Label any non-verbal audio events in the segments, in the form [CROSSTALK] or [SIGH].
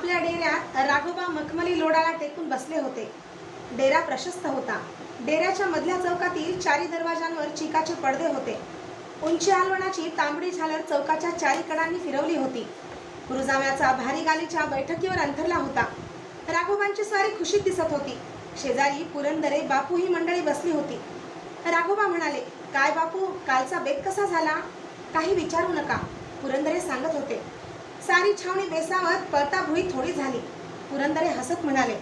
आपल्या डेऱ्यात राघोबा मखमली लोडाला टेकून बसले होते. डेरा प्रशस्त होता. डेऱ्याच्या मधल्या चौकातील चारी दरवाजांवर चिकाचे पडदे होते. उंची आलवणाची तांबडी झालर चौकाच्या चारी कडांनी फिरवली होती. रुजाम्याचा भारी गालीच्या बैठकीवर अंथरला होता. राघोबांची स्वारी खुशीत दिसत होती. शेजारी पुरंदरे बापू ही मंडळी बसली होती. राघोबा म्हणाले काय बापू कालचा बेत कसा झाला? काही विचारू नका पुरंदरे सांगत होते. सारी छावणी बेसावत पळता भुई थोडी झाली. पुरंदरे हसत म्हणाले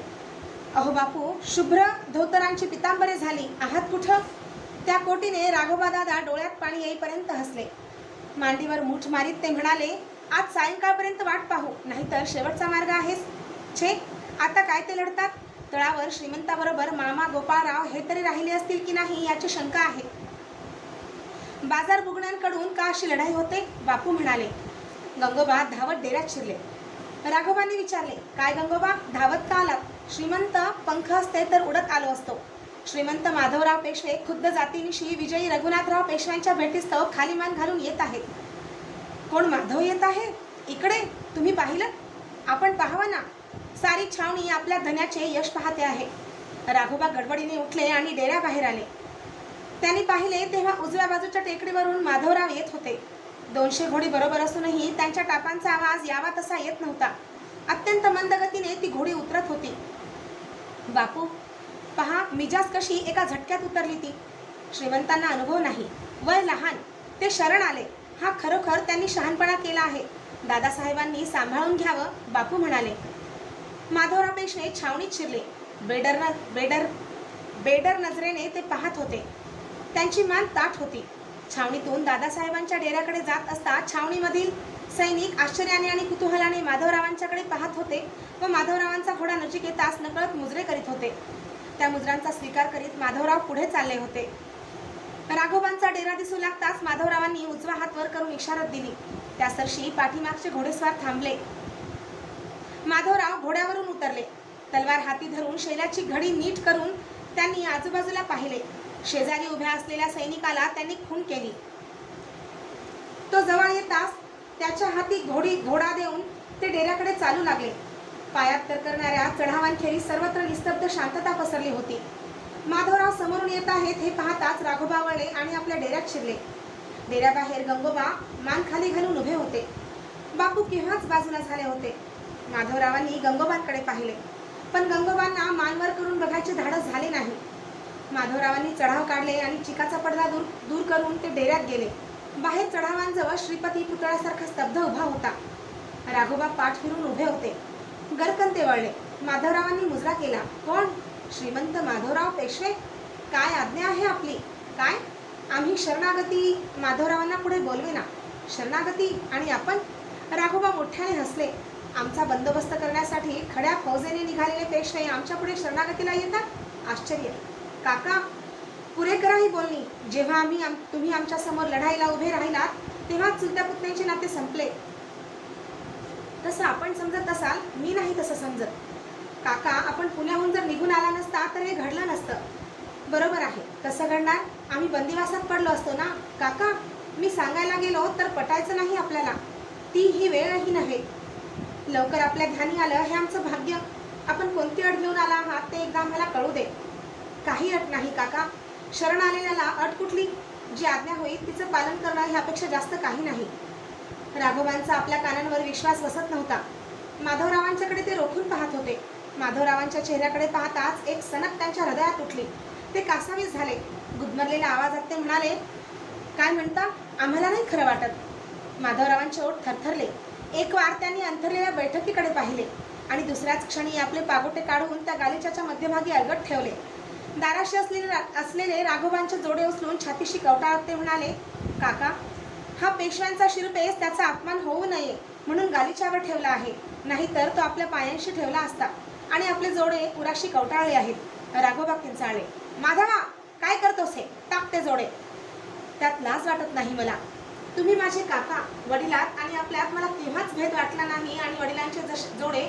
अहो बापू शुभ्र धोतरांची पितांबरे झाली. आहात कुठं? त्या कोटीने राघोबा दादा डोळ्यात पाणी येईपर्यंत हसले. मांडीवर मूठ मारीत ते म्हणाले आज सायंकाळपर्यंत वाट पाहू नाहीतर शेवटचा मार्ग आहेस. छे आता काय ते लढतात? तळावर श्रीमंताबरोबर मामा गोपाळराव हे तरी राहिले असतील की नाही याची शंका आहे. बाजार बुगण्यांकडून का अशी लढाई होते? बापू म्हणाले गंगोबा धावत डेऱ्यात शिरले. राघोबांनी विचारले काय गंगोबा? धावत का आलात? श्रीमंत पंख असते तर उडत आलो असतो. श्रीमंत माधवराव पेशवे खुद्द जातीनिशी विजयी रघुनाथराव पेशव्यांच्या भेटीस्तव खाली मान घालून येत आहेत. कोण माधव येत आहे? इकडे? तुम्ही पाहिलं? आपण पाहावा ना. सारी छावणी आपल्या धन्याचे यश पाहते आहे. राघोबा गडबडीने उठले आणि डेऱ्याबाहेर आले. त्यांनी पाहिले तेव्हा उजव्या बाजूच्या टेकडीवरून माधवराव येत होते. दोनशे घोडी बरोबर असूनही त्यांच्या टापांचा आवाज यावा तसा येत नव्हता. अत्यंत मंद गतीने ती घोडी उतरत होती. बापू पहा मिजाज कशी एका झटक्यात उतरली ती. श्रीमंतांना अनुभव नाही. वय लहान. ते शरण आले. हा खरोखर त्यांनी शहाणपणा केला आहे. दादासाहेबांनी सांभाळून घ्यावं बापू म्हणाले. माधवराव पेशवे छावणीत शिरले. बेडर बेडर बेडर नजरेने ते पाहत होते. त्यांची मान ताठ होती. छावणीतून दादासाहेबांच्या डेऱ्याकडे जात असता छावणीमधील सैनिक आश्चर्याने आणि कुतूहलाने माधवरावांच्याकडे पाहत होते व माधवरावांचा घोडा नजीक येताच नकळत मुजरे करीत होते. त्या मुजरांचा स्वीकार करीत माधवराव पुढे चालले होते. राघोबांचा डेरा दिसू लागताच माधवरावांनी उजवा हात वर करून इशारत दिली. त्या सरशी पाठीमागचे घोडेस्वार थांबले. माधवराव घोड्यावरून उतरले. तलवार हाती धरून शैलाची घडी नीट करून त्यांनी आजूबाजूला पाहिले. शेजारी उभ्या असलेल्या सैनिकाला त्यांनी खून केली. तो जवळ येताच त्याच्या हाती घोडी घोडा देऊन ते डेऱ्याकडे चालू लागले. पायात तर करणाऱ्या चढावांखेरीज सर्वत्र निस्तब्ध शांतता पसरली होती. माधवराव समोरून येत आहेत हे पाहताच राघोबा वळले आणि आपल्या डेऱ्यात शिरले. डेऱ्याबाहेर गंगोबा मान खाली घालून उभे होते. बापू केव्हाच बाजूला झाले होते? माधवरावांनी गंगोबांकडे पाहिले. पण गंगोबांना मानवर करून बघायचे धाडस झाले नाही. माधवरावांनी चढाव काढले आणि चिकाचा पडदा दूर दूर करून ते डेऱ्यात गेले. बाहेर चढावांजवळ श्रीपती पुतळ्यासारखा स्तब्ध उभा होता. राघोबा पाठ फिरून उभे होते. गरकन ते वळले माधवरावांनी मुजरा केला. कोण? श्रीमंत माधवराव पेशवे? काय आज्ञा आहे आपली? काय? आम्ही शरणागती माधवरावांना पुढे बोलवे ना? शरणागती आणि आपण? राघोबा मोठ्याने हसले. आमचा बंदोबस्त करण्यासाठी खड्या फौजेने निघालेले पेशवे आमच्यापुढे शरणागतीला येतात? आश्चर्य. काका पुरे करा ही बोलणी. जेव्हा आम्ही आम- तुम्ही आमच्यासमोर लढाईला उभे राहिलात तेव्हा चुलत्या पुतण्याचे नाते संपले. तसं आपण समजत असाल मी नाही तसं समजत. काका आपण पुण्याहून जर निघून आला नसता तर हे घडलं नसतं. बरोबर आहे. कसं घडणार? आम्ही बंदिवासात पडलो असतो ना? काका मी सांगायला गेलो तर पटायचं नाही आपल्याला. ती ही वेळही नव्हे लवकर आपल्या ध्यानी आलं हे आमचं भाग्य. आपण कोणती अड घेऊन आला आहात ते एकदा आम्हाला कळू दे. काही अट नाही काका. शरण आलेल्याला अट कुठली? जी आज्ञा होईल तिचं पालन करणं ह्यापेक्षा जास्त काही नाही. राघवांचा आपल्या कानांवर विश्वास बसत नव्हता. माधवरावांच्याकडे ते रोखून पाहत होते. माधवरावांच्या चेहऱ्याकडे पाहताच एक सनक त्यांच्या हृदयात उठली. ते कासावीस झाले. गुदमरलेल्या आवाजात ते म्हणाले काय म्हणता? आम्हाला नाही खरं वाटत. माधवरावांचे ओठ थरथरले. एक वार त्यांनी अंथरलेल्या बैठकीकडे पाहिले आणि दुसऱ्याच क्षणी आपले पागोटे काढून त्या गालिच्याच्या मध्यभागी अलगट ठेवले. दाराशी असलेले रा- असलेले राघोबांचे जोडे उचलून छातीशी कवटाळत ते म्हणाले काका हा पेशव्यांचा शिरपेस त्याचा अपमान होऊ नये म्हणून गालिच्यावर ठेवला आहे. नाहीतर तो आपल्या पायांशी ठेवला असता आणि आपले जोडे पुराशी कवटाळले आहेत. राघोबा किंचाळले माधवा काय करतोस हे? टाक ते जोडे. त्यात लाज वाटत नाही मला. तुम्ही माझे काका वडिलात आणि आपल्यात मला केव्हाच भेद वाटला नाही आणि वडिलांचे जश जोडे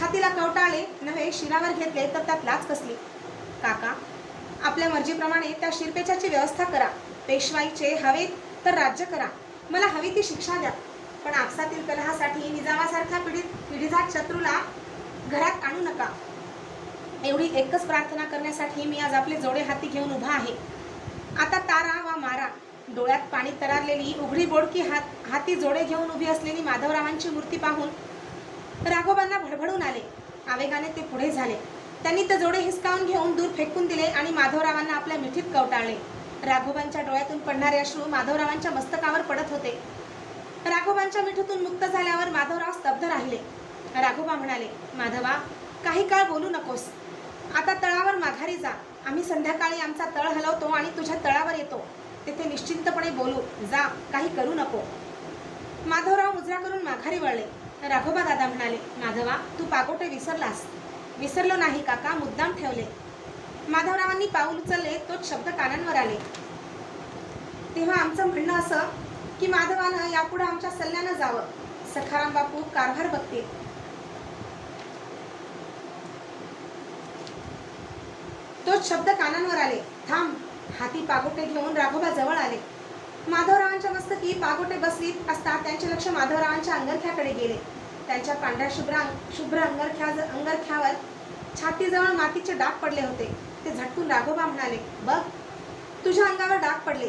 छातीला कवटाळले नव्हे शिरावर घेतले तर त्यात लाज कसली काका आपल्या मर्जीप्रमाणे त्या शिरपेचाची व्यवस्था करा. पेशवाईचे हवे तर राज्य करा. मला हवी ती शिक्षा द्या. पण आपसातील कलहासाठी निजामासारख्या पिढीत पिढीजात शत्रूला घरात आणू नका. एवढी एकच प्रार्थना करण्यासाठी मी आज आपले जोडे हाती घेऊन उभा आहे. आता तारा वा मारा. डोळ्यात पाणी तरारलेली उघडी बोडकी हात हाती जोडे घेऊन उभी असलेली माधवरावांची मूर्ती पाहून राघोबांना भडभडून आले. आवेगाने ते पुढे झाले. त्यांनी ते जोडे हिसकावून घेऊन दूर फेकून दिले आणि माधवरावांना आपल्या मिठीत कवटाळले. राघोबांच्या डोळ्यातून पडणारे अश्रू माधवरावांच्या मस्तकावर पडत होते. राघोबांच्या मिठीतून मुक्त झाल्यावर माधवराव स्तब्ध राहिले. राघोबा म्हणाले माधवा काही काळ बोलू नकोस. आता तळावर माघारी जा. आम्ही संध्याकाळी आमचा तळ हलवतो आणि तुझ्या तळावर येतो. तेथे निश्चिंतपणे बोलू. जा काही करू नको. माधवराव मुजरा करून माघारी वळले. राघोबा दादा म्हणाले माधवा तू पागोटे विसरलास. विसरलो नाही काका. मुद्दाम ठेवले. माधवरावांनी पाऊल उचलले तोच शब्द कानांवर आले. तेव्हा आमचं म्हणणं असं की माधवानं यापुढे आमच्या सल्ल्यानं जावं. सखाराम बापू कारभार बघतील. तोच शब्द कानांवर आले. थांब. हाती पागोटे घेऊन राघोबा जवळ आले. माधवरावांच्या मस्तकी पागोटे बसलीत असता त्यांचे लक्ष माधवरावांच्या अंगरख्याकडे गेले. त्यांच्या पांढऱ्या शुभ्र अंग- शुभ्र अंगरख्या अंगरख्यावर छातीजवळ मातीचे डाग पडले होते. ते झटकून राघोबा म्हणाले बघ तुझ्या अंगावर डाग पडले.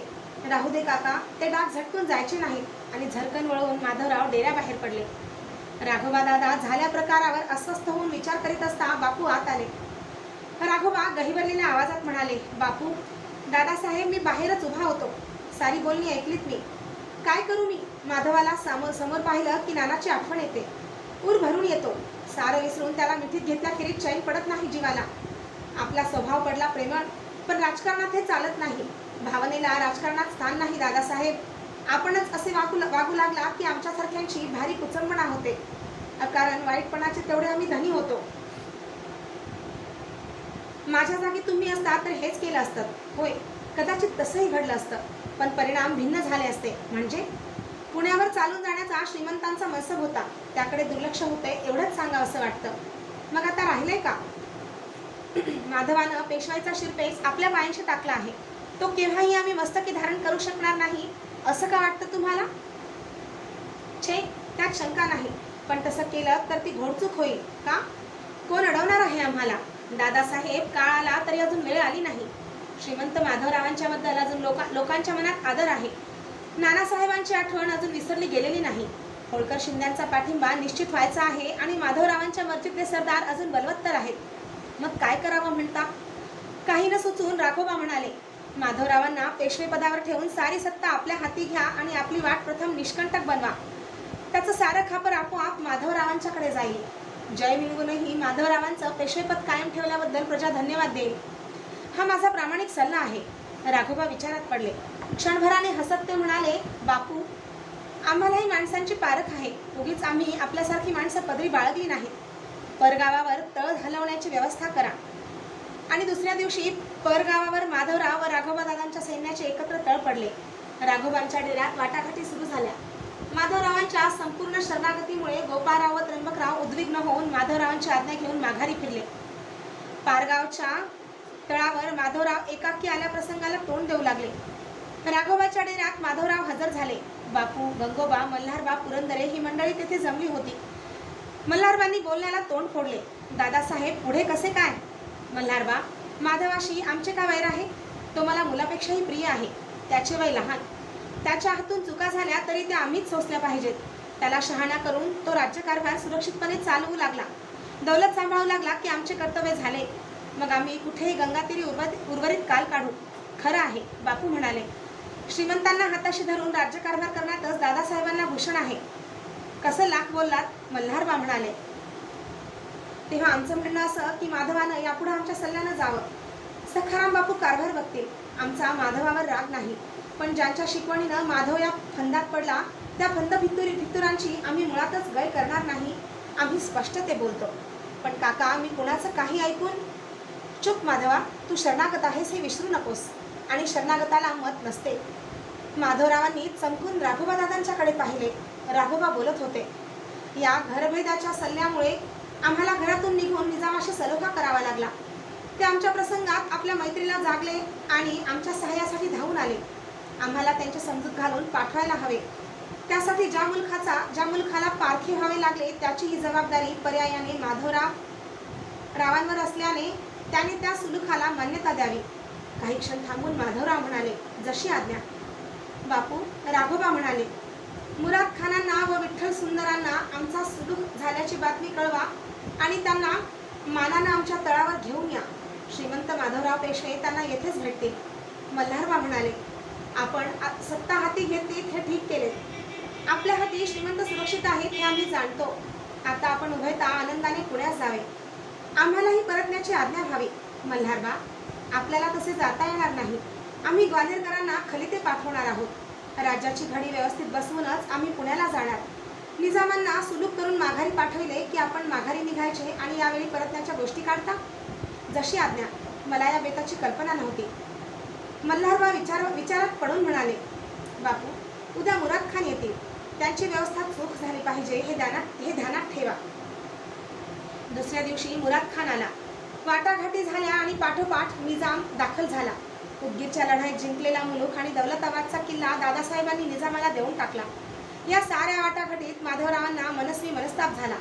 राहू दे काका ते डाग झटकून जायचे नाहीत. आणि झरकन वळवून माधवराव डेऱ्याबाहेर पडले. राघोबा दादा झाल्या प्रकारावर अस्वस्थ होऊन विचार करीत असता बापू आत आले. राघोबा गहिबरलेल्या आवाजात म्हणाले बापू दादासाहेब मी बाहेरच उभा होतो. सारी बोलणी ऐकलीत मी. काय करू मी? माधवाला समोर समोर पाहिलं की नानाची आठवण येते. पूर भरून येतो. सारं विसरून त्याला मिठीत घेतल्याखेरीज चैन पडत नाही जीवाला. आपला स्वभाव पडला प्रेमळ पण राजकारणात हे चालत नाही. भावनेला राजकारणात स्थान नाही दादासाहेब. आपणच असे वागू वागू लागला की आमच्यासारख्यांची भारी कुचंबणा होते. कारण वाईटपणाचे तेवढे आम्ही धनी होतो. माझ्या जागी तुम्ही असता तर हेच केलं असतं. होय कदाचित तसंही घडलं असतं पण परिणाम भिन्न झाले असते. म्हणजे? पुण्यावर चालून जाण्याचा श्रीमंतांचा मसब होता. त्याकडे दुर्लक्ष होते एवढंच सांगा असं वाटतं. मग आता राहिलंय का? [CLEARS THROAT] माधवानं पेशवाईचा शिरपेस आपल्या पायांशी टाकला आहे. तो केव्हाही आम्ही मस्तकी धारण करू शकणार नाही असं का वाटतं तुम्हाला? छे त्यात शंका नाही. पण तसं केलं तर ती घोडचूक होईल का? कोण अडवणार आहे आम्हाला? दादासाहेब काळ आला तरी अजून वेळ आली नाही. श्रीमंत माधवरावांच्याबद्दल अजून लोका लोकांच्या मनात आदर आहे. नानासाहेबांची आठवण अजून विसरली गेलेली नाही. होळकर शिंद्यांचा पाठिंबा निश्चित व्हायचा आहे आणि माधवरावांच्या मर्जीतले सरदार अजून बलवत्तर आहेत. मग काय करावं म्हणता? काही न सुचून राघोबा म्हणाले माधवरावांना पेशवेपदावर ठेवून सारी सत्ता आपल्या हाती घ्या आणि आपली वाट प्रथम निष्कंटक बनवा. त्याचं सारं खापर आपोआप माधवरावांच्याकडे जाईल. जय मिळवूनही माधवरावांचं पेशवेपद कायम ठेवल्याबद्दल प्रजा धन्यवाद देईल. हा माझा प्रामाणिक सल्ला आहे. राघोबा विचारात पडले. क्षणभराने हसत ते म्हणाले बापू आम्हालाही माणसांची पारख आहे. उगीच आम्ही आपल्यासारखी माणसं पदरी बाळगली नाहीत. परगावावर तळ हलवण्याची व्यवस्था करा. आणि दुसऱ्या दिवशी परगावावर माधवराव व राघोबादादांच्या सैन्याचे एकत्र तळ पडले. राघोबांच्या डेऱ्यात वाटाघाटी सुरू झाल्या. माधवरावांच्या संपूर्ण शरणागतीमुळे गोपाळराव व त्र्यंबकराव उद्विग्न होऊन माधवरावांची आज्ञा घेऊन माघारी फिरले. पारगावच्या तळावर माधवराव एकाकी आल्या प्रसंगाला तोंड देऊ लागले. राघोबाच्या डेऱ्यात माधवराव हजर झाले. बापू गंगोबा मल्हारबा पुरंदरे ही मंडळी तेथे जमली होती. मल्हारबांनी बोलण्याला तोंड फोडले. दादासाहेब पुढे कसे काय? मल्हारबा माधवाशी आमचे का वैर आहे? तो मला मुलापेक्षाही प्रिय आहे. त्याचे वय लहान. त्याच्या हातून चुका झाल्या तरी त्या आम्हीच सोसल्या पाहिजेत. त्याला शहाणा करून तो राज्यकारभार सुरक्षितपणे चालवू लागला. दौलत सांभाळू लागला की आमचे कर्तव्य झाले. मग आम्ही कुठेही गंगातीरी उर्वरित काल काढू. खरं आहे बापू म्हणाले. श्रीमंतांना हाताशी धरून राज्यकारभार करण्यातच दादासाहेबांना भूषण आहे. कसं लाख बोललात? मल्हारबा म्हणाले. तेव्हा आमचं म्हणणं असं की माधवानं यापुढे आमच्या सल्ल्यानं जावं. सखाराम बापू कारभार बघतील. आमचा माधवावर राग नाही. पण ज्यांच्या शिकवणीनं माधव या फंदात पडला त्या फंद भित्तुरी भित्तुरांची आम्ही मुळातच गय करणार नाही आम्ही स्पष्ट ते बोलतो. पण काका मी कुणाचं काही ऐकून? चुप माधवा तू शरणागत आहेस हे विसरू नकोस. आणि शरणागताला मत नसते. माधवरावांनी चमकून राघोबा दादांच्याकडे पाहिले. राघोबा बोलत होते या घरभेदाच्या सल्ल्यामुळे आम्हाला घरातून निघून निजामाशी सलोखा करावा लागला. ते आमच्या प्रसंगात आपल्या मैत्रीला जागले आणि आमच्या सहाय्यासाठी धावून आले. आम्हाला त्यांची समजूत घालून पाठवायला हवे. त्यासाठी ज्या मुलखाचा ज्या मुलखाला पारखे व्हावे लागले त्याची ही जबाबदारी पर्यायाने माधवराव रावांवर असल्याने त्याने त्या सुलुखाला मान्यता द्यावी. काही क्षण थांबून माधवराव म्हणाले जशी आज्ञा. बापू राघोबा म्हणाले मुराद खानांना व विठ्ठल सुंदरांना आमचा सुलूक झाल्याची बातमी कळवा आणि त्यांना मानानं आमच्या तळावर घेऊन या. श्रीमंत माधवराव पेशवे त्यांना येथेच भेटतील. मल्हारबा म्हणाले आपण सत्ता हाती घेतलीत हे ठीक केले. आपल्या हाती श्रीमंत सुरक्षित आहेत हे आम्ही जाणतो. आता आपण उभयता आनंदाने पुण्यास जावे. आम्हालाही परतण्याची आज्ञा व्हावी. मल्हारबा आपल्याला तसे जाता येणार नाही. आम्ही ग्वाल्हेरकरांना खलिते पाठवणार आहोत. राज्याची घडी व्यवस्थित बसवूनच आम्ही पुण्याला जाणार. निजामांना सुलूक करून माघारी पाठविले की आपण माघारी निघायचे आणि यावेळी परतण्याच्या गोष्टी काढता? जशी आज्ञा. मला या बेताची कल्पना नव्हती. मल्हारबा विचार विचारात पडून म्हणाले बापू उद्या मुराद खान येतील. त्यांची व्यवस्था चूक झाली पाहिजे. हे ध्यानात हे ध्यानात ठेवा. दुसऱ्या दिवशी मुराद खान आला. वाटाघाटी झाल्या आणि पाठोपाठ निजाम दाखल झाला. उदगीरच्या लढाईत जिंकलेला मुलूक आणि दौलताबादचा किल्ला दादासाहेबांनी निजामाला देऊन टाकला. या साऱ्या वाटाघाटीत माधवरावांना मनस्वी मनस्ताप झाला.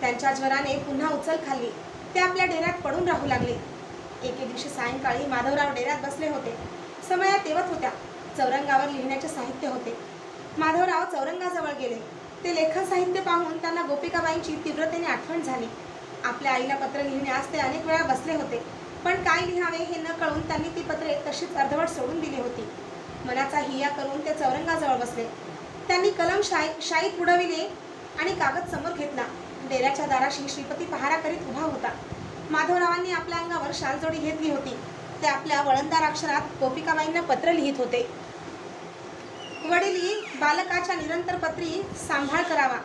त्यांच्या ज्वराने पुन्हा उचल खाल्ली. ते आपल्या डेऱ्यात पडून राहू लागले. एके दिवशी सायंकाळी माधवराव डेऱ्यात बसले होते. समया तेवत होत्या. चौरंगावर लिहिण्याचे साहित्य होते. माधवराव चौरंगाजवळ गेले. ते लेखन साहित्य पाहून त्यांना गोपिकाबाईंची तीव्रतेने आठवण झाली. आपल्या आईला पत्र लिहिण्यास ते अनेक वेळा बसले होते. पण काय लिहावे हे न कळून त्यांनी ती पत्रे तशीच अर्धवट सोडून दिली होती. मनाचा हिया करून ते चौरंगाजवळ बसले. त्यांनी कलम शाई शाईत उडविले आणि कागद समोर घेतला. डेऱ्याच्या दाराशी श्रीपती पहारा करीत उभा होता. माधवरावांनी आपल्या अंगावर शालजोडी घेतली होती. ते आपल्या वळणदार अक्षरात गोपिकाबाईंना पत्र लिहित होते. वडिली बालकाच्या निरंतर पत्री सांभाळ करावा.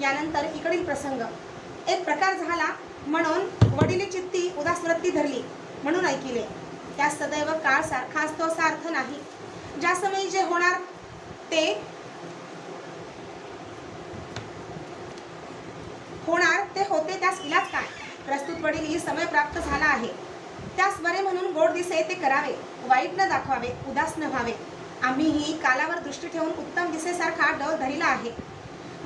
यानंतर इकडील प्रसंग. एक प्रकार झाला म्हणून वडिली चित्ती उदास वृत्ती धरली म्हणून ऐकिले. त्या सदैव काळ सारखा तो असा अर्थ नाही. ज्या समयी जे होणार ते होणार ते होते त्यास इलाज काय? प्रस्तुत वडील समय प्राप्त झाला आहे. त्यास बरे म्हणून गोड दिसे ते करावे वाईट न दाखवावे उदास न व्हावे. आम्हीही कालावर दृष्टी ठेवून उत्तम दिसेसारखा डव धरिला आहे.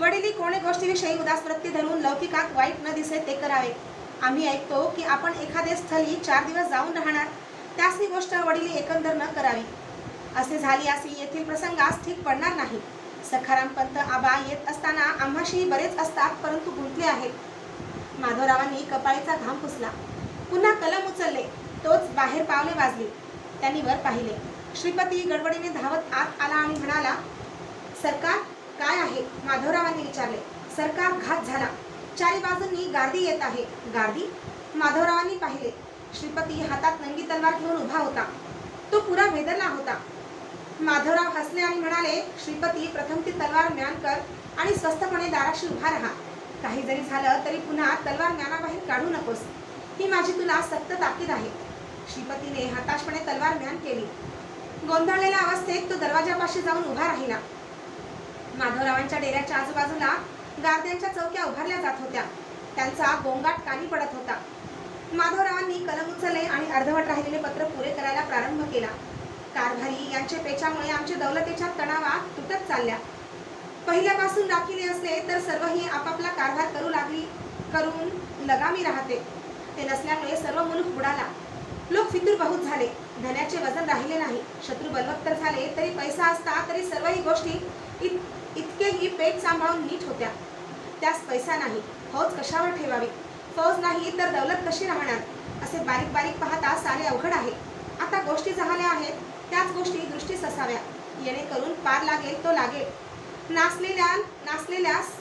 वडिली कोणी गोष्टीविषयी उदास वृत्ती धरून लौकिकात वाईट न दिसे ते करावे. आम्ही ऐकतो की आपण एखादे स्थळी चार दिवस जाऊन राहणार त्यास ही गोष्ट वडिली एकंदर न करावी. असे झाली असे येथील प्रसंगास ठीक पडणार नाही. सखाराम पंत आबा येत असताना आम्हाशी बरेच असतात परंतु गुंतले आहेत. माधवरावांनी कपाळीचा घाम पुसला. पुन्हा कलम उचलले. तोच बाहेर पावले वाजली. त्यांनी वर पाहिले. श्रीपती गडबडीने धावत आत आला आणि म्हणाला सरकार काय आहे? माधवरावांनी विचारले. सरकार घात झाला. चारी बाजूंनी गार्दी येत आहे. गार्दी? माधवरावांनी पाहिले. श्रीपती हातात नंगी तलवार घेऊन उभा होता. तो पुरा भेदरला होता. माधवराव हसले आणि म्हणाले श्रीपती प्रथम ती तलवार म्यान कर आणि स्वस्थपणे दाराशी उभा राहा. काही जरी झालं तरी पुन्हा तलवार म्यानाबाहेर काढू नकोस. ही माझी तुला सक्त ताकीद आहे. श्रीपतीने हताशपणे तलवार म्यान केली. गोंधळलेल्या अवस्थेत तो दरवाजापाशी जाऊन उभा राहिला. माधवरावांच्या डेऱ्याच्या आजूबाजूला गारद्यांच्या चौक्या उभारल्या जात होत्या. त्यांचा गोंगाट कानी पडत होता. माधवरावांनी कलम उचलले आणि अर्धवट राहिलेले पत्र पुरे करायला प्रारंभ केला. कारभारी यांच्या पेचामुळे आमच्या दौलतेच्या तणावात तुटत चालल्या. पहिल्यापासून राखीले असले तर सर्वही आपापला कारभार करू लागली करून लगामी राहते. ते नसल्यामुळे सर्व मुलूक बुडाला लोक फितूर बहुत झाले. धन्याचे वजन राहिले नाही. शत्रू बलवत्तर झाले तरी पैसा असता तरी सर्वही गोष्टी इत इतकेही पेट सांभाळून नीट होत्या. त्यास पैसा नाही फौज कशावर ठेवावी? फौज नाही तर दौलत कशी राहणार? असे बारीक बारीक पाहता सारे अवघड आहे. आता गोष्टी झाल्या आहेत त्याच गोष्टी दृष्टीस असाव्या येणेकरून पार लागेल तो लागेल नाचलेल्या नाचलेल्यास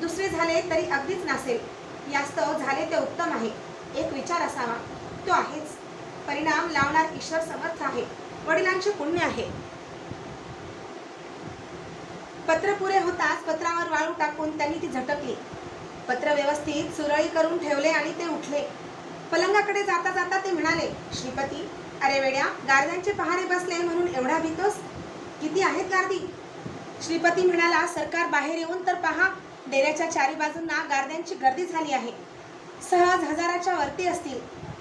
दुसरे झाले तरी अगदीच नासेल. यास्तव झाले ते उत्तम आहे. एक विचार असावा. तो आहेच. परिणाम लावणार ईश्वर समर्थ आहे. वडिलांचे पुण्य आहे. पत्र पुरे होताच पत्रावर वाळू टाकून त्यांनी ती झटकली. पत्र व्यवस्थित सुरळी करून ठेवले आणि ते उठले. पलंगाकडे जाता जाता ते म्हणाले श्रीपती अरे वेड्या गार्द्यांचे पहारे बसले म्हणून एवढा भीतोस? किती आहेत गार्दी? श्रीपती म्हणाला सरकार बाहेर येऊन तर पहा डेऱ्याच्या चारी बाजूंना गार्द्यांची गर्दी झाली आहे. सहज हजाराच्या वरती असतील.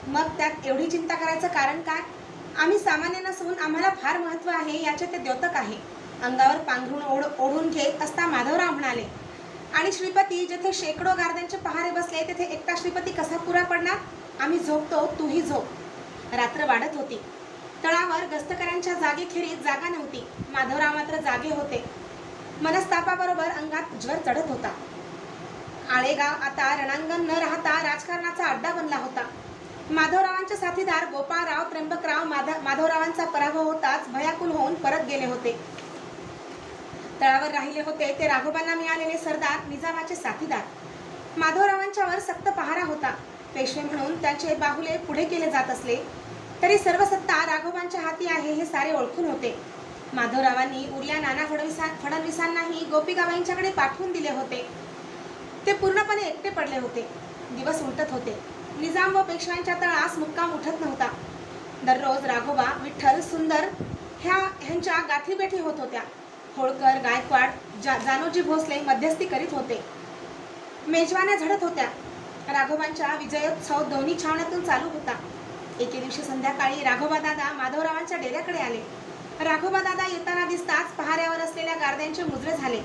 मग त्यात एवढी चिंता करायचं कारण काय? आम्ही सामान्य नसून आम्हाला फार महत्त्व आहे याचे ते द्योतक आहे. अंगावर पांघरून ओढ ओढून घेत असता माधवराव म्हणाले आणि श्रीपती जेथे शेकडो गार्द्यांचे पहारे बसले तेथे एकटा श्रीपती कसा पुरा पडणार? आम्ही झोपतो तूही झोप. रात्र वाढत होती. तळावर गस्तकऱ्यांच्या जागेखेरीत जागा नव्हती. माधवराव मात्र जागे होते. मनस्तापाबरोबर अंगात ज्वर चढत होता. आळेगाव आता रणांगण न राहता राजकारणाचा अड्डा बनला होता. माधवरावांचे साथीदार गोपाळराव त्र्यंबकराव माध माधवरावांचा पराभव होताच भयाकुल होऊन परत गेले होते. तळावर राहिले होते ते राघोबांना मिळालेले सरदार निजामाचे साथीदार. माधवरावांच्यावर सक्त पहारा होता. पेशवे म्हणून त्यांचे बाहुले पुढे केले जात असले तरी सर्व सत्ता राघोबांच्या हाती आहे हे सारे ओळखून होते. माधवरावांनी उरल्या नाना फडणवीसां फडणवीसांनाही गोपीगाबाईंच्याकडे पाठवून दिले होते. ते पूर्णपणे एकटे पडले होते. दिवस उलटत होते. निजाम व पेशव्यांच्या तळास मुक्काम उठत नव्हता. दररोज राघोबा विठ्ठल सुंदर ह्या ह्यांच्या गाठीबेठी होत होत्या. होळकर गायकवाड जा जानोजी भोसले मध्यस्थी करीत होते. मेजवान्या झडत होत्या. राघोबांच्या विजयोत्सव दोन्ही छावण्यातून चालू होता. एके दिवशी संध्याकाळी राघोबा दादा माधवरावांच्या डेऱ्याकडे आले. राघोबा दादा येताना दिसताच पहाऱ्यावर असलेल्या गार्द्यांचे मुजरे झाले.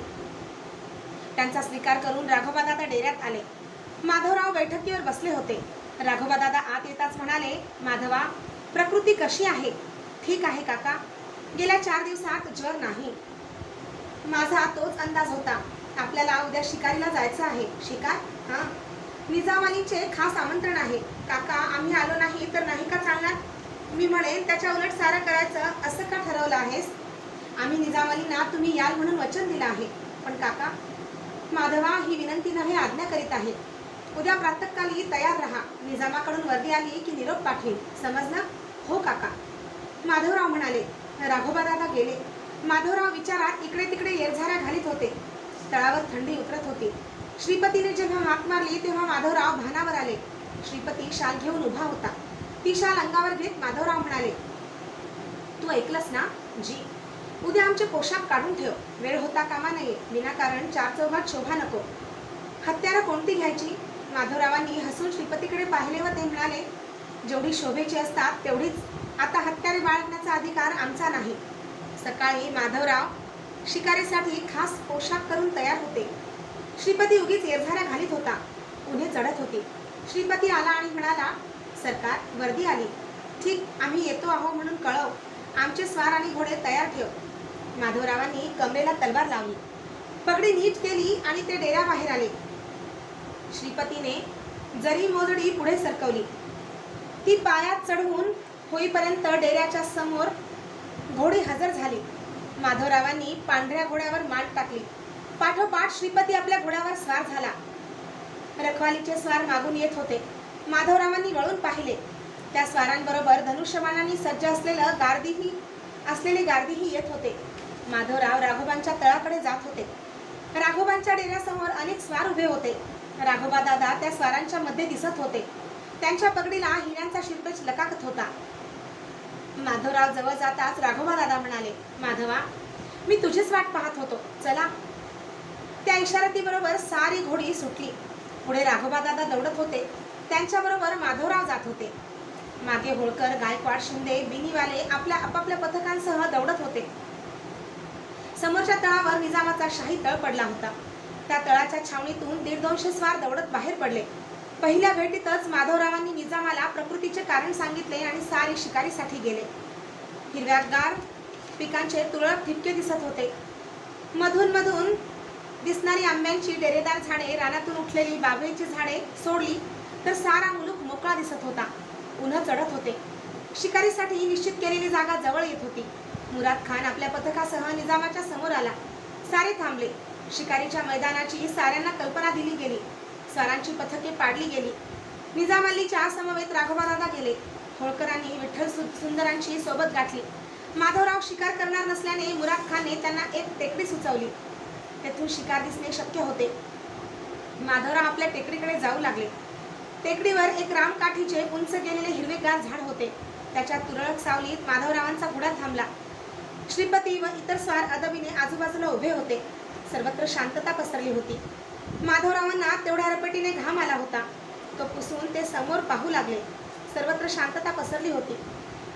त्यांचा स्वीकार करून राघोबा दादा डेऱ्यात आले. माधवराव बैठकीवर बसले होते. राघोबा दादा आत येताच म्हणाले माधवा प्रकृती कशी आहे? ठीक आहे काका. गेल्या चार दिवसात ज्वर नाही. माझा तोच अंदाज होता. आपल्याला उद्या शिकारीला जायचं आहे. शिकार? हां? निजामानीचे खास आमंत्रण आहे. काका आम्ही आलो नाही तर नाही का चालणार? मी म्हणेन त्याच्या उलट सारं करायचं असं का ठरवलं आहेस? आम्ही निजामालींना तुम्ही याल म्हणून वचन दिलं आहे. पण काका माधवा ही विनंती नव्हे आज्ञा करीत आहे. उद्या प्रातःकाली तयार राहा. निजामाकडून वर्दी आली की निरोप पाठवेल समजलं? हो काका. माधवराव म्हणाले राघोबा दादा गेले. माधवराव विचारात इकडे तिकडे येरझाऱ्या घालीत होते. तळावर थंडी उतरत होती. श्रीपतीने जेव्हा हाक मारली तेव्हा माधवराव भानावर आले. श्रीपती शाल घेऊन उभा होता. ती शाल अंगावर घेत माधवराव म्हणाले तू ऐकलंस ना जी? उद्या आमचे पोशाख काढून ठेव. वेळ होता कामा नये. विनाकारण चार चौघात शोभा नको. हत्यारं कोणती घ्यायची? माधवरावांनी हसून श्रीपतीकडे पाहिले व ते म्हणाले जेवढी शोभेची असतात तेवढीच. आता हत्यारे बाळगण्याचा अधिकार आमचा नाही. सकाळी माधवराव शिकारीसाठी खास पोशाख करून तयार होते. श्रीपती उगीच येरझाऱ्या घालीत होता. उन्हे चढत होती. श्रीपती आला आणि म्हणाला सरकार वर्दी आली. ठीक आम्ही येतो आहो म्हणून कळव. आमचे स्वार आणि घोडे तयार ठेव. माधवरावांनी कमरेला तलवार लावली. पगडी नीट केली आणि ते डेऱ्याबाहेर आले. श्रीपतीने जरी मोजडी पुढे सरकवली. ती पायात चढवून होईपर्यंत डेऱ्याच्या समोर घोडी हजर झाली. माधवरावांनी पांढऱ्या घोड्यावर मान टाकली. पाठोपाठ श्रीपती आपल्या घोड्यावर स्वार झाला. रखवालीचे स्वार मागून येत होते. माधवरावांनी वळून पाहिले. त्या स्वारांबरोबर धनुष्यबाणांनी सज्ज असलेलं गार्दीही असलेले गार्दीही येत होते. माधवराव राघोबांच्या तळाकडे जात होते. राघोबांच्या डेऱ्यासमोर अनेक स्वार उभे होते. राघोबा दादा त्या स्वारांच्या मध्ये दिसत होते. त्यांच्या पगडीला हिऱ्यांचा शिरपेच लकाकत होता. माधवराव जवळ जाताच राघोबा दादा म्हणाले माधवा मी तुझीच वाट पाहत होतो. चला. त्या इशारतीबरोबर सारी घोडी सुटली. पुढे राघोबा दादा दौडत होते. त्यांच्याबरोबर माधवराव जात होते. मागे होळकर गायकवाड शिंदे बिनीवाले आपल्या आपापल्या पथकांसह दौडत होते. समोरच्या तळावर निजामाचा शाही तळ पडला होता. त्या तळाच्या छावणीतून दीड दोनशे स्वार दौडत बाहेर पडले. पहिल्या भेटीतच माधवरावांनी निजामाला प्रकृतीचे कारण सांगितले आणि सारे शिकारीसाठी गेले. हिरव्यागार पिकांचे तुरळक ठिपके दिसत होते. मधून मधून दिसणारी आंब्यांची डेरेदार झाडे रानातून उठलेली बाभळीची झाडे सोडली तर सारा मुलूक मोकळा दिसत होता. उन्ह चढत होते. शिकारीसाठी निश्चित केलेली जागा जवळ येत होती. मुराद खान आपल्या पथकासह निजामाच्या समोर आला. सारे थांबले. शिकारीच्या मैदानाची साऱ्यांना कल्पना दिली गेली. सरांची पथके पाडली गेली. निजाम अलीच्या समवेत राघवानादा गेले. होळकरांनी विठ्ठल सु सुंदरांची सोबत गाठली. माधवराव शिकार करणार नसल्याने मुराद खानने त्यांना एक टेकडी सुचवली. तेथून शिकार दिसणे शक्य होते. माधवराव आपल्या टेकडीकडे जाऊ लागले. टेकडीवर एक रामकाठीचे उंच गेलेले हिरवेगार झाड होते. त्याच्या तुरळक सावलीत माधवरावांचा घोडा थांबला. श्रीपती व इतर स्वार अदबीने आजूबाजूला उभे होते. सर्वत्र शांतता पसरली होती. माधवरावांना तेवढ्या रपेटीने घाम आला होता. तो पुसून ते समोर पाहू लागले. सर्वत्र शांतता पसरली होती.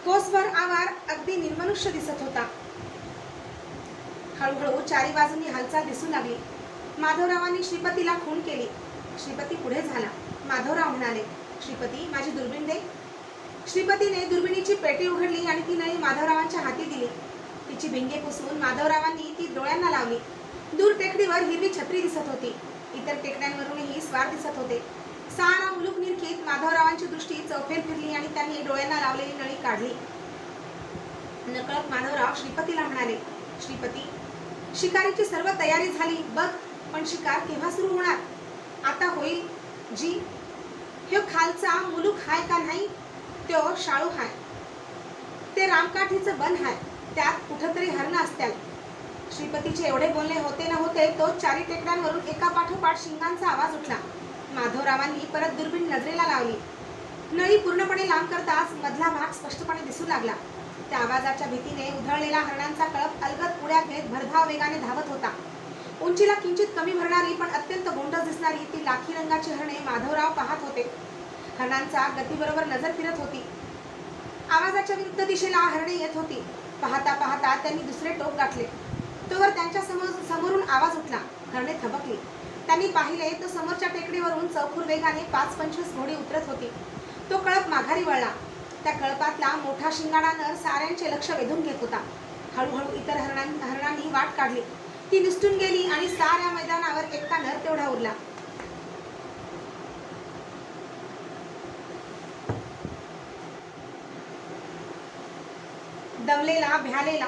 कोसभर आवार अगदी निर्मनुष्य दिसत होता. हळूहळू चारी बाजूनी हालचाल दिसू लागली. माधवरावांनी श्रीपतीला खून केली. श्रीपती पुढे झाला. माधवराव म्हणाले श्रीपती माझी दुर्बीण दे. श्रीपतीने दुर्बिणीची पेटी उघडली आणि ती नळी माधवरावांच्या हाती दिली. तिची भिंगे पुसून माधवरावांनी ती डोळ्यांना लावली. दूर टेकडीवर हिरवी छत्री दिसत होती. इतर टेकड्यांवरूनही स्वार दिसत होते. सारा मुलूक निरखीत माधवरावांची दृष्टी चौफेर फिरली आणि त्यांनी डोळ्यांना लावलेली नळी काढली. नकळत माधवराव श्रीपतीला म्हणाले श्रीपती शिकारीची सर्व तयारी झाली बघ पण शिकार केव्हा सुरू होणार? आता होईल जी. हे खालचा मुलूक हाय का नाही त्यो शाळू हाय. ते रामकाठीचं बन हाय त्यात कुठंतरी हरणं असत्याल. श्रीपतीचे एवढे बोलणे होते न होते तो चारी टेकड्यांवरून एका पाठोपाठ शिंगांचा आवाज उठला. माधवरावांनी परत दुर्बीण नजरेला लावली. नळी पूर्णपणे लांब करताच मधला भाग स्पष्टपणे दिसू लागला. त्या आवाजाच्या भीतीने उधळलेला हरणांचा कळप अलगद उड्या घेत भरधाव वेगाने धावत होता. उंचीला किंचित कमी भरणारी पण अत्यंत गोंडस दिसणारी ती लाखी रंगाची हरणे माधवराव पाहत होते. हरणांचा गतीबरोबर नजर फिरत होती. आवाजाच्या विरुद्ध दिशेला हरणे येत होती. पाहता पाहता त्यांनी दुसरे टोक गाठले. तोवर त्यांच्यासमोर समोरून आवाज उठला. धरणे थबकली. त्यांनी पाहिले तो समोरच्या टेकडीवरून चौखूर वेगाने पाच पंचवीस घोडी उतरत होती. तो कळप माघारी वळला. त्या कळपातला मोठा शिंगाडा नर साऱ्यांचे लक्ष वेधून घेत होता. हळूहळू इतर हरणां हरणांनी वाट काढली. ती निसटून गेली आणि साऱ्या मैदानावर एकटा नर तेवढा उरला. दमलेला भ्यालेला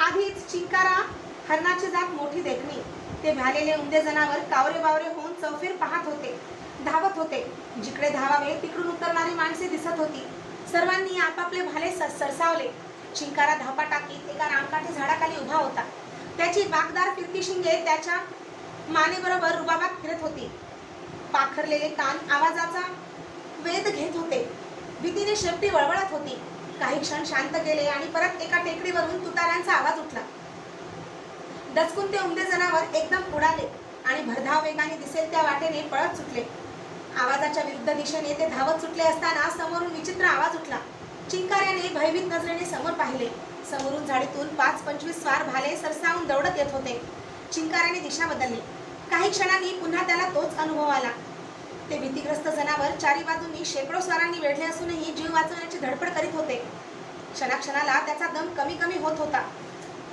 आधीच चिंकारा हरणाची जात मोठी देखणी. ते भ्यालेले उमदे जनावर कावरे बावरे होऊन चौफेर पाहत होते धावत होते. जिकडे धावावे तिकडून उतरणारी माणसे दिसत होती. सर्वांनी आपापले भाले स- सरसावले. चिंकारा धापा टाकीत एका रामकाठी झाडाखाली उभा होता. त्याची बागदार फिरती शिंगे त्याच्या मानेबरोबर रुबाबात फिरत होती. पाखरलेले कान आवाजाचा वेध घेत होते. भीतीने शेपटी वळवळत होती. काही क्षण शांत गेले आणि परत एका टेकडीवरून तुताऱ्यांचा आवाज उठला. दचकून ते उमदे जनावर एकदम उडाले आणि भरधाव वेगाने दिसेल त्या वाटेने पळत सुटले. आवाजाच्या विरुद्ध दिशेने ते धावत सुटले असताना समोरून विचित्र आवाज उठला. चिंकाऱ्याने भयभीत नजरेने समोर पाहिले. समोरून झाडीतून पाच पंचवीस स्वार भाले सरसावून दौडत येत होते. चिंकाऱ्याने दिशा बदलली. काही क्षणांनी पुन्हा त्याला तोच अनुभव आला. ते भीतीग्रस्त जनावर चारी बाजूंनी शेकडो स्वारांनी वेढले असूनही जीव वाचवण्याची धडपड करीत होते. क्षणाक्षणाला त्याचा दम कमी कमी होत होता.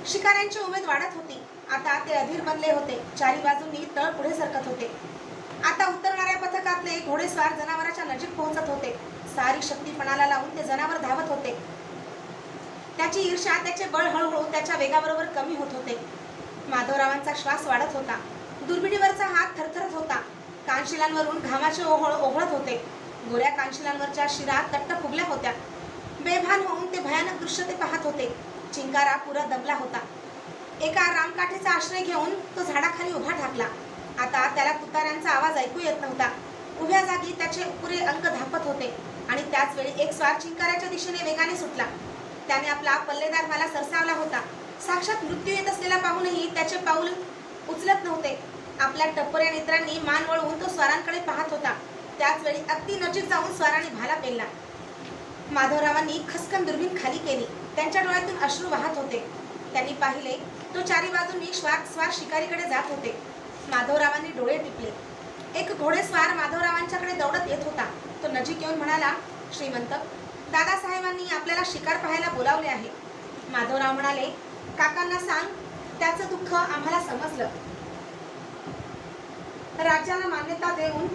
शिकाऱ्यांची उमेद वाढत होती. आता ते अधीर बनले होते. चारी बाजूंनी तळ पुढे सरकत होते. आता उतरणाऱ्या पथकातले घोडेस्वार जनावराच्या नजीक पोहोचत होते. सारी शक्ती पणाला लावून ते जनावर धावत होते. त्याची ईर्षा त्याचे बळ हळूहळू त्याच्या वेगाबरोबर कमी होत होते. माधवरावांचा श्वास वाढत होता. दुर्बिणीवरचा हात थरथरत होता. कानशिलांवरून घामाचे ओहळ ओघळत होते. गोऱ्या कानशिलांवरच्या शिरा तट्ट फुगल्या होत्या. बेभान होऊन ते भयानक दृश्य ते पाहत होते. चिंकारा पुरा दबला होता. एका रामकाठीचा आश्रय घेऊन तो झाडाखाली उभा ठाकला. आता त्याला तुताऱ्यांचा आवाज ऐकू येत नव्हता. उभ्या जागी त्याचे पुरे अंग धापत होते आणि त्याच वेळी एक स्वार चिंकाऱ्याच्या दिशेने वेगाने सुटला. त्याने आपला पल्लेदार मला सरसावला होता. साक्षात मृत्यू येत असलेला पाहूनही त्याचे पाऊल उचलत नव्हते. आपल्या टप्पऱ्या नेत्रांनी मान वळवून तो स्वारांकडे पाहत होता. त्याच वेळी अगदी नजीक जाऊन स्वाराने भाला पेलला. माधवरावांनी खसकन दुर्बीण खाली केली. त्यांच्या डोळ्यातून अश्रू वाहत होते. त्यांनी पाहिले तो चारी बाजूंनी श्वार स्वार शिकारीकडे जात होते. माधवरावांनी डोळे टिपले. एक घोडेस्वार माधवरावांच्याकडे दौडत येत होता. तो नजीक येऊन म्हणाला श्रीमंत दादासाहेबांनी आपल्याला शिकार पाहायला बोलावले आहे. माधवराव म्हणाले काकांना सांग त्याचं दुःख आम्हाला समजलं. राज्याला मान्यता देऊन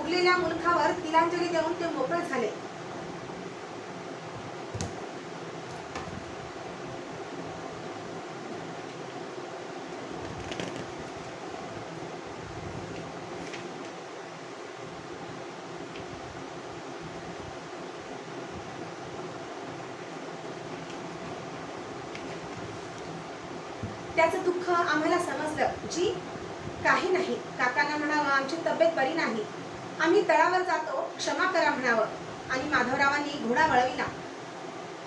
उरलेल्या मुलखावर तिलांजली देऊन ते मोकळे झाले. त्याचं दुःख आम्हाला समजलं. जी काही नाही. काकांना म्हणावं आमची तब्येत बरी नाही. आम्ही तळावर जातो क्षमा करा म्हणावं. आणि माधवरावांनी घोडा वळविला.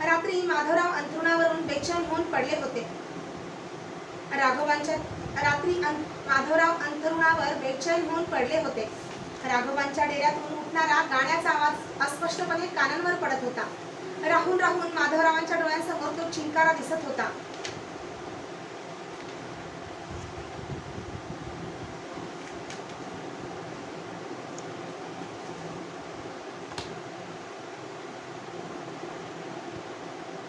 रात्री माधवराव अंथरुणावरून बेचैन होऊन पडले होते. राघवांच्या रात्री माधवराव अंथरुणावर बेचैन होऊन पडले होते. राघवांच्या डेऱ्यातून उठणारा गाण्याचा आवाज अस्पष्टपणे कानांवर पडत होता. राहून राहून माधवरावांच्या डोळ्यांसमोर तो चिंकारा दिसत होता.